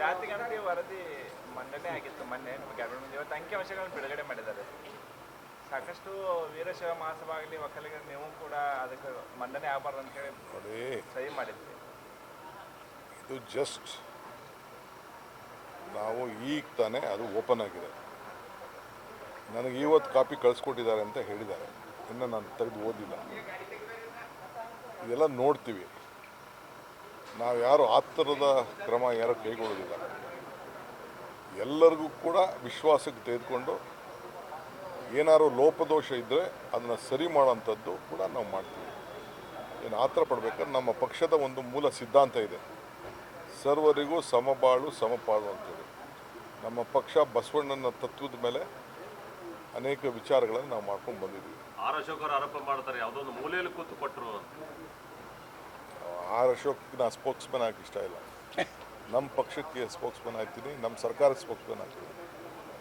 ಜಾತಿ ಗಣತಿ ವರದಿ ಮಂಡನೆ ಆಗಿತ್ತು ಮೊನ್ನೆ ನಮ್ಮ ಕ್ಯಾಬಿನೆಟ್ ಇವತ್ತು ಅಂಕಿಅಂಶಗಳನ್ನು ಬಿಡುಗಡೆ ಮಾಡಿದ್ದಾರೆ. ಸಾಕಷ್ಟು ವೀರಶೈವ ಮಾಸವಾಗಲಿ ಆಗಲಿ ಒಕ್ಕಲಿಗರು ನೀವು ಕೂಡ ಅದಕ್ಕೆ ಮಂಡನೆ ಆಗಬಾರ್ದು ಅಂತೇಳಿ ನೋಡಿ. ಸಹಿ ಮಾಡಿದ್ವಿ. ಇದು ಜಸ್ಟ್ ನಾವು ಈಗ ತಾನೇ ಅದು ಓಪನ್ ಆಗಿದೆ. ನನಗೆ ಇವತ್ತು ಕಾಪಿ ಕಳಿಸ್ಕೊಟ್ಟಿದ್ದಾರೆ ಅಂತ ಹೇಳಿದ್ದಾರೆ. ಇನ್ನು ನಾನು ತೆಗೆದು ಓದಿಲ್ಲ. ಇದೆಲ್ಲ ನೋಡ್ತೀವಿ. ನಾವು ಯಾರು ಆ ಕ್ರಮ ಯಾರು ಕೈಗೊಳ್ಳೋದಿಲ್ಲ. ಎಲ್ಲರಿಗೂ ಕೂಡ ವಿಶ್ವಾಸಕ್ಕೆ ತೆಗೆದುಕೊಂಡು ಏನಾದ್ರು ಲೋಪದೋಷ ಇದ್ದರೆ ಅದನ್ನು ಸರಿ ಮಾಡೋಂಥದ್ದು ಕೂಡ ನಾವು ಮಾಡ್ತೀವಿ. ಏನು ಆತರ ಪಡ್ಬೇಕಾದ್ರೆ ನಮ್ಮ ಪಕ್ಷದ ಒಂದು ಮೂಲ ಸಿದ್ಧಾಂತ ಇದೆ. ಸರ್ವರಿಗೂ ಸಮಬಾಳು, ಸಮಪಾಳು ಅಂತೇಳಿ. ನಮ್ಮ ಪಕ್ಷ ಬಸವಣ್ಣನ ತತ್ವದ ಮೇಲೆ ಅನೇಕ ವಿಚಾರಗಳನ್ನು ನಾವು ಮಾಡ್ಕೊಂಡು ಬಂದಿದ್ದೀವಿ. ಆರ್ ಆರೋಪ ಮಾಡ್ತಾರೆ, ಯಾವುದೋ ಒಂದು ಮೂಲೆಯಲ್ಲಿ ಕೂತು ಕೊಟ್ಟರು ಆರ್ ಅಶೋಕ್ ನಾ ಸ್ಪೋಕ್ಸ್ಮನ್ ಆಗಕ್ಕೆ ಇಷ್ಟ ಇಲ್ಲ. ನಮ್ಮ ಪಕ್ಷಕ್ಕೆ ಸ್ಪೋಕ್ಸ್ಮನ್ ಆಗ್ತೀನಿ ನಮ್ಮ ಸರ್ಕಾರ ಸ್ಪೋಕ್ಸ್ಮನ್ ಆಗ್ತೀನಿ.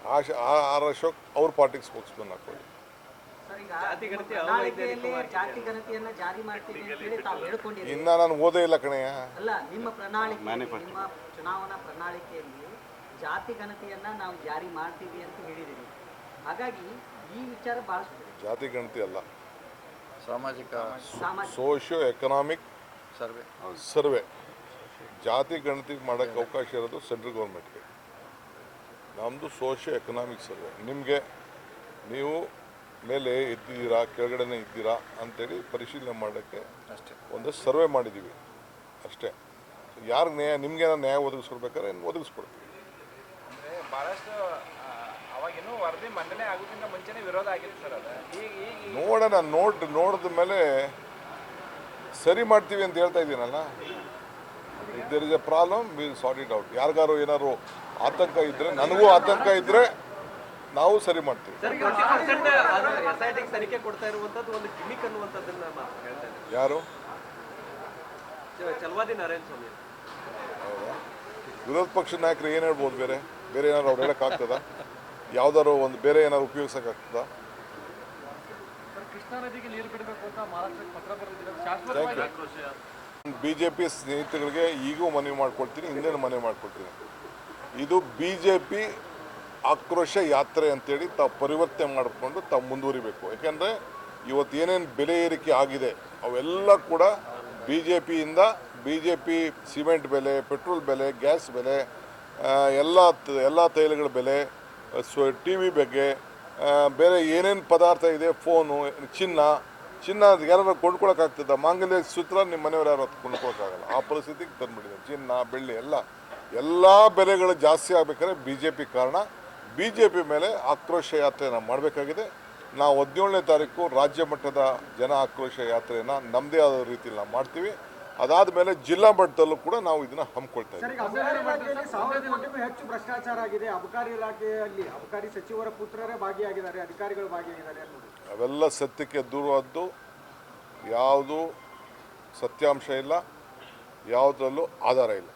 ಆಶ ಆ- ಆರ್ ಅಶೋಕ್ ಅವ್ರ ಪಾರ್ಟಿಗೆ ಸ್ಪೋಕ್ಸ್ಮನ್ ಹಾಕೊಳ್ಳಿ. ಇನ್ನ ಈಗ ಪ್ರಣಾಳಿಕೆಯಲ್ಲಿ ಜಾತಿ ಗಣತಿಯನ್ನ ಜಾರಿ ಮಾಡ್ತೀವಿ ಅಂತ ಹೇಳಿ ತಾವು ನಾನು ಓದೇ ಇಲ್ಲ ಕಣೆಯ ಅಲ್ಲ ನಿಮ್ಮ ಚುನಾವಣಾ ಪ್ರಣಾಳಿಕೆಯಲ್ಲಿ ಜಾತಿ ಗಣತಿಯನ್ನ ನಾವು ಜಾರಿ ಮಾಡ್ತೀವಿ ಅಂತ ಹೇಳಿದಿರಿ ಹಾಗಾಗಿ ಈ ವಿಚಾರ ಬಹಳಷ್ಟು ಜಾತಿ ಗಣತಿ ಅಲ್ಲ. ಸಾಮಾಜಿಕ socio socio economic survey. Survey. ಜಾತಿ ಗಣತಿ ಮಾಡೋಕ್ಕೆ ಅವಕಾಶ ಇರೋದು ಸೆಂಟ್ರಲ್ ಗೌರ್ಮೆಂಟ್ಗೆ. ನಮ್ಮದು ಸೋಷಿಯೋ ಎಕನಾಮಿಕ್ ಸರ್ವೆ. ನಿಮಗೆ ನೀವು ಮೇಲೆ ಇದ್ದೀರಾ ಕೆಳಗಡೆನೇ ಇದ್ದೀರಾ ಅಂತೇಳಿ ಪರಿಶೀಲನೆ ಮಾಡೋಕ್ಕೆ ಅಷ್ಟೇ. ಒಂದು ಸರ್ವೆ ಮಾಡಿದ್ದೀವಿ. ಅಷ್ಟೇ. ಯಾರು ನ್ಯಾಯ ನಿಮ್ಗೆ ನ್ಯಾಯ ಒದಗಿಸ್ಕೊಡ್ಬೇಕಾದ್ರೆ ಒದಗಿಸ್ಕೊಡ್ತೀವಿ. ಅಂದರೆ ಭಾಳಷ್ಟು ಆ, ಅವಾಗಿನ್ನೂ ವರದಿ ಮಂಡನೆ ಆಗೋದ್ರಿಂದ ಮುಂಚೆನೇ ವಿರೋಧ ಆಗಿತ್ತು ಸರ್ ಅದು. ಈಗ ಈಗ ನೋಡೋಣ ನೋಡ್ ನೋಡಿದ ಮೇಲೆ ಸರಿ ಮಾಡ್ತೀವಿ ಅಂತ ಹೇಳ್ತಾ ಇದ್ದೀನಲ್ಲ? There is a problem will sort it out ಯಾರಿಗಾರು ಏನಾದ್ರು ಆತಂಕ ಇದ್ದರೆ ನನಗೂ ಆತಂಕ ಇದ್ದರೆ ನಾವು ಸರಿ ಮಾಡ್ತೀವಿ. ಯಾರು? ವಿರೋಧ ಪಕ್ಷದ ನಾಯಕರು ಏನು ಹೇಳ್ಬೋದು ಬೇರೆ? ಬೇರೆ ಏನಾದ್ರು ಅವ್ರು ಹೇಳೋಕ್ಕಾಗ್ತದ ಯಾವ್ದಾರು ಒಂದು ಬೇರೆ ಏನಾದ್ರು ಉಪಯೋಗಿಸೋಕ್ಕಾಗ್ತದ ಕೃಷ್ಣಾ ನದಿಗೆ ನೀರು ಬಿಡಬೇಕು ಅಂತ ಮಹಾರಾಷ್ಟ್ರಕ್ಕೆ ಪತ್ರ ಬರೆದಿದ್ದಾರೆ. ಶಾಶ್ವತವಾಗಿ ಆಕ್ರೋಶ. ಬಿ ಜೆ ಪಿ ಸ್ನೇಹಿತರಿಗೆ ಈಗೂ ಮನವಿ ಮಾಡ್ಕೊಳ್ತೀನಿ ಹಿಂದೇನು ಮನವಿ ಮಾಡ್ಕೊಳ್ತೀನಿ ಇದು ಬಿ ಜೆ ಪಿ ಆಕ್ರೋಶ ಯಾತ್ರೆ ಅಂತೇಳಿ ತಾವು ಪರಿವರ್ತನೆ ಮಾಡಿಕೊಂಡು ತಾವು ಮುಂದುವರಿಬೇಕು. ಯಾಕೆಂದರೆ ಇವತ್ತು ಏನೇನು ಬೆಲೆ ಏರಿಕೆ ಆಗಿದೆ ಅವೆಲ್ಲ ಕೂಡ ಬಿ ಜೆ ಪಿಯಿಂದ ಬಿ ಜೆ ಪಿ ಸಿಮೆಂಟ್ ಬೆಲೆ ಪೆಟ್ರೋಲ್ ಬೆಲೆ ಗ್ಯಾಸ್ ಬೆಲೆ ಎಲ್ಲ ಎಲ್ಲ ತೈಲಗಳ ಬೆಲೆ ಸೊ ಟಿ ವಿ ಬಗ್ಗೆ ಬೇರೆ ಏನೇನು ಪದಾರ್ಥ ಇದೆ? ಫೋನು, ಚಿನ್ನ. ಚಿನ್ನ ಯಾರು ಕೊಂಡ್ಕೊಳಕ್ಕಾಗ್ತದ ಮಾಂಗಲ್ಯ ಸೂತ್ರ ನಿಮ್ಮ ಮನೆಯವ್ರು ಯಾರು ಅದು ಕೊಂಡ್ಕೊಳಕ್ಕಾಗಲ್ಲ ಆ ಪರಿಸ್ಥಿತಿಗೆ ತಂದ್ಬಿಟ್ಟಿದೆ. ಚಿನ್ನ, ಬೆಳ್ಳಿ ಎಲ್ಲ ಎಲ್ಲ ಬೆಲೆಗಳು ಜಾಸ್ತಿ ಆಗಬೇಕಾದ್ರೆ ಬಿ ಜೆ ಪಿ ಕಾರಣ. ಬಿ ಜೆ ಪಿ ಮೇಲೆ ಆಕ್ರೋಶ ಯಾತ್ರೆಯನ್ನು ಮಾಡಬೇಕಾಗಿದೆ. ನಾವು ಹದಿನೇಳನೇ ತಾರೀಕು ರಾಜ್ಯ ಮಟ್ಟದ ಜನ ಆಕ್ರೋಶ ಯಾತ್ರೆಯನ್ನು ನಮ್ಮದೇ ಆದ ರೀತಿಯಲ್ಲಿ ನಾವು ಮಾಡ್ತೀವಿ. ಅದಾದ ಮೇಲೆ ಜಿಲ್ಲಾ ಮಟ್ಟದಲ್ಲೂ ಕೂಡ ನಾವು ಇದನ್ನ ಹಮ್ಮಿಕೊಳ್ತಾ ಇದ್ದೀವಿ. ಹೆಚ್ಚು ಭ್ರಷ್ಟಾಚಾರ ಆಗಿದೆ. ಅಬಕಾರಿ ಇಲಾಖೆಯಲ್ಲಿ ಅಬಕಾರಿ ಸಚಿವರ ಪುತ್ರರೇ ಭಾಗಿಯಾಗಿದ್ದಾರೆ ಅಧಿಕಾರಿಗಳು ಭಾಗಿಯಾಗಿದ್ದಾರೆ ಅವೆಲ್ಲ ಸತ್ಯಕ್ಕೆ ದೂರವಾದ್ದು ಯಾವುದು ಸತ್ಯಾಂಶ ಇಲ್ಲ ಯಾವುದರಲ್ಲೂ ಆಧಾರ ಇಲ್ಲ.